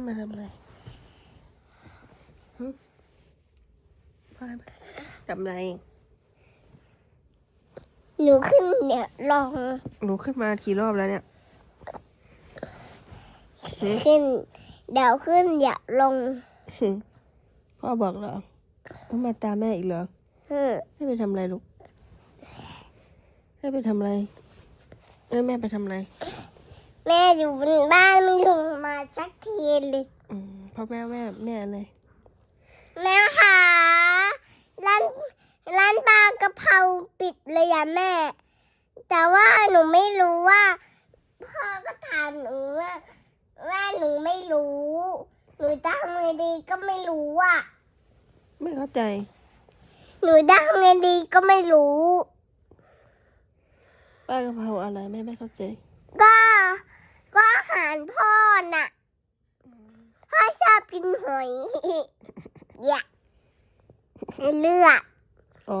พ่อให้มาทำอะไรหึพ่อให้มาทำอะไร หนูขึ้นเนี่ยลอง หนูขึ้นมากี่รอบแล้วเนี่ยหึขึ้นเดี๋ยวขึ้นอย่าลงหึพ่อบอกเหรอต้องมาตามแม่อีกเหรออืมให้ไปทำอะไรลูก ให้ไปทำอะไรให้แม่ไปทำอะไร แม่อยู่บนบ้านไม่ลงมาสักทีเลยอืมพ่อแม่แม่แม่อะไรแม่คะร้านร้านปลากระเพราปิดเลยอะแม่ แต่ว่าหนูไม่รู้ว่า พ่อก็ถามหนูว่าว่าหนูไม่รู้ หนูทำไงดีก็ไม่รู้อะไม่เข้าใจ หนูทำไงดีก็ไม่รู้ ป้ากะเพราอะไรแม่ไม่เข้าใจก็ก็อาหารพ่อน่ะ พ่อชอบกินหอยอยากเลือดอ๋อ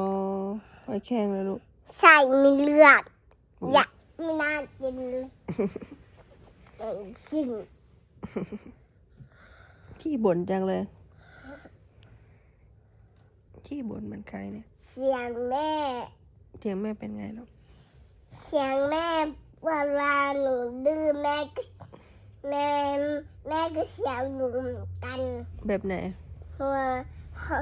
หอยแครงเลยลูก ใช่มีเลือดอยากไม่น่ากินเลยจริงขี้บ่นจังเลย ขี้บ่นเหมันใครเนี่ย เสียงแม่ เสียงแม่เป็นไงลูก เสียงแม่เวลาหนูดื้อแม่ก็ แม่แม่ก็เสียงหนูเหมือนกันแบบไหน พอพอ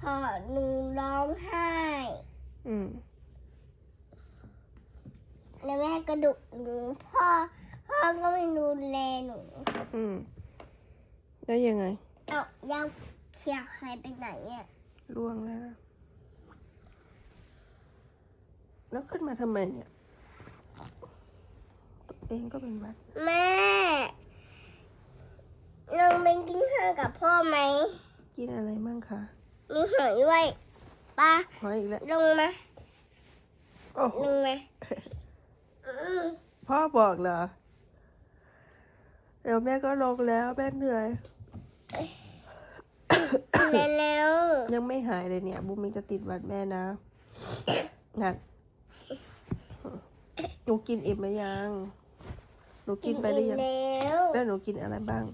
พอหนูร้องไห้ อืม แล้วแม่ก็ดุหนูพ่อพ่อก็ไม่ดูแลหนูอืม แล้วยังไงเอายาวเขียวหายไปไหนอะล่วงแล้วนะแล้วขึ้นมาทำไมเนี่ยตัว เองก็เป็นหวัด แม่ลงไปกินข้าวกับพ่อไหม กินอะไรมั่งคะมีหอยด้วยป้าหอยอีกแล้วลงมาโอ้โหลงมาอืมพ่อบอกเหรอ เดี๋ยวแม่ก็ลงแล้วแม่เหนื่อย แล้วแล้วยังไม่หายเลยเนี่ยบูมิงจะติดหวัดแม่นะนั่นหนูกินอิ่มไหมยัง หนูกินไปหรือยังแล้วแล้วหนูกินอะไรบ้าง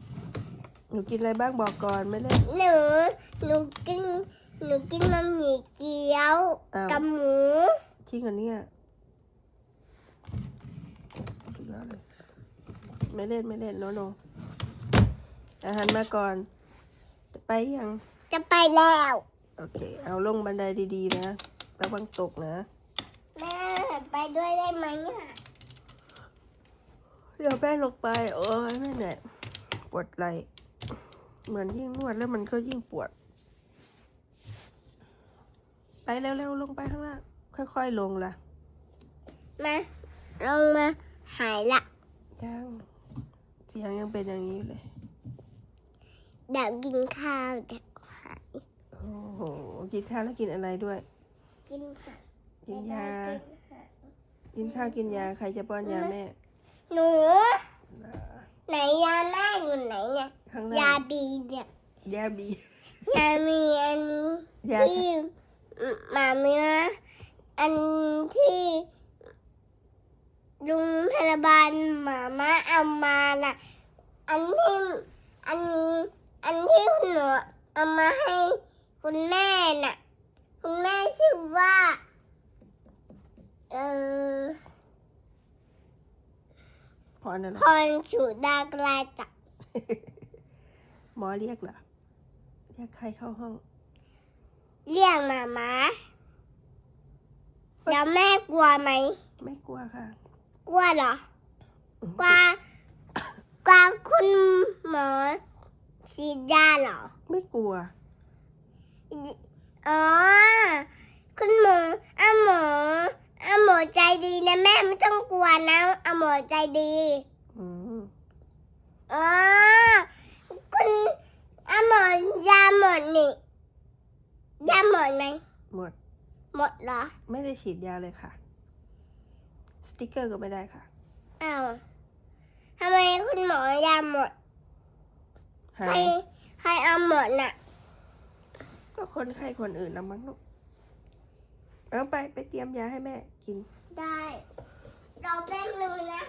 หนูกินอะไรบ้างบอกก่อนไม่เล่นหนูหนูกินหนูกินมันหมี่เกี๊ยวอ้าวกับหมูจริงเหรอเนี่ยสุดยอดเลยไม่เล่นไม่เล่นโนโนอาหารมาก่อน จะไปยัง จะไปแล้ว โอเค เอาลงบันไดดีๆนะ ระวังตกนะ แม่ไปด้วยได้ไหมอะ เดี๋ยวแม่ลงไป โอ้ยแม่เหนื่อยปวดไหล่เหมือนยิ่งนวดแล้วมันก็ยิ่งปวด ไปเร็วๆลงไปข้างล่างค่อยๆลงล่ะมาลงมาหายละยังเสียงยังเป็นอย่างนี้อยู่เลยเดี๋ยวกินข้าวเดี๋ยวหายโอ้โหกินข้าวแล้วกินอะไรด้วย กินผักกินยากินข้าวกินยาใครจะป้อนยาแม่ หนูอ่าไหนยาแม่อยู่ไหนเนี่ย ข้างยาล่างบีเนี่ย ยาบี ยามีอันยา ที่หมาเนื้ออันที่ลุงพยาบาลหมาม่าเอามาน่ะ อันที่อันอันที่คุณหนูเอามาให้คุณแม่น่ะ คุณแม่ชื่อว่า เออ พรอะไรพรชูดากลาจักหมอเรียกเหรอเรียกใครเข้าห้อง เรียกหมาม้าแล้วแม่กลัวไหม ไม่กลัวค่ะ กลัวเหรอกว่ากว่าคุณหมอฉีดยาเหรอ ไม่กลัว อ๋อ คุณหมออาหมออาหมอใจดีนะแม่ไม่ต้องกลัวนะอาห มอใจดีอืมอ๋อคุณอาหมอยาหมดนี่ยาหมดไหมหมด หมดเหรอไม่ได้ฉีดยาเลยค่ะ สติกเกอร์ก็ไม่ได้ค่ะ อ้าวทำไมคุณหมอยาหมด หาใคร ยใครเอาหมดน่ะ ก็คนไข้คนอื่นนะมั้งลูกเอาไปไปเตรียมยาให้แม่กิน ได้ เราแป๊บนึงนะ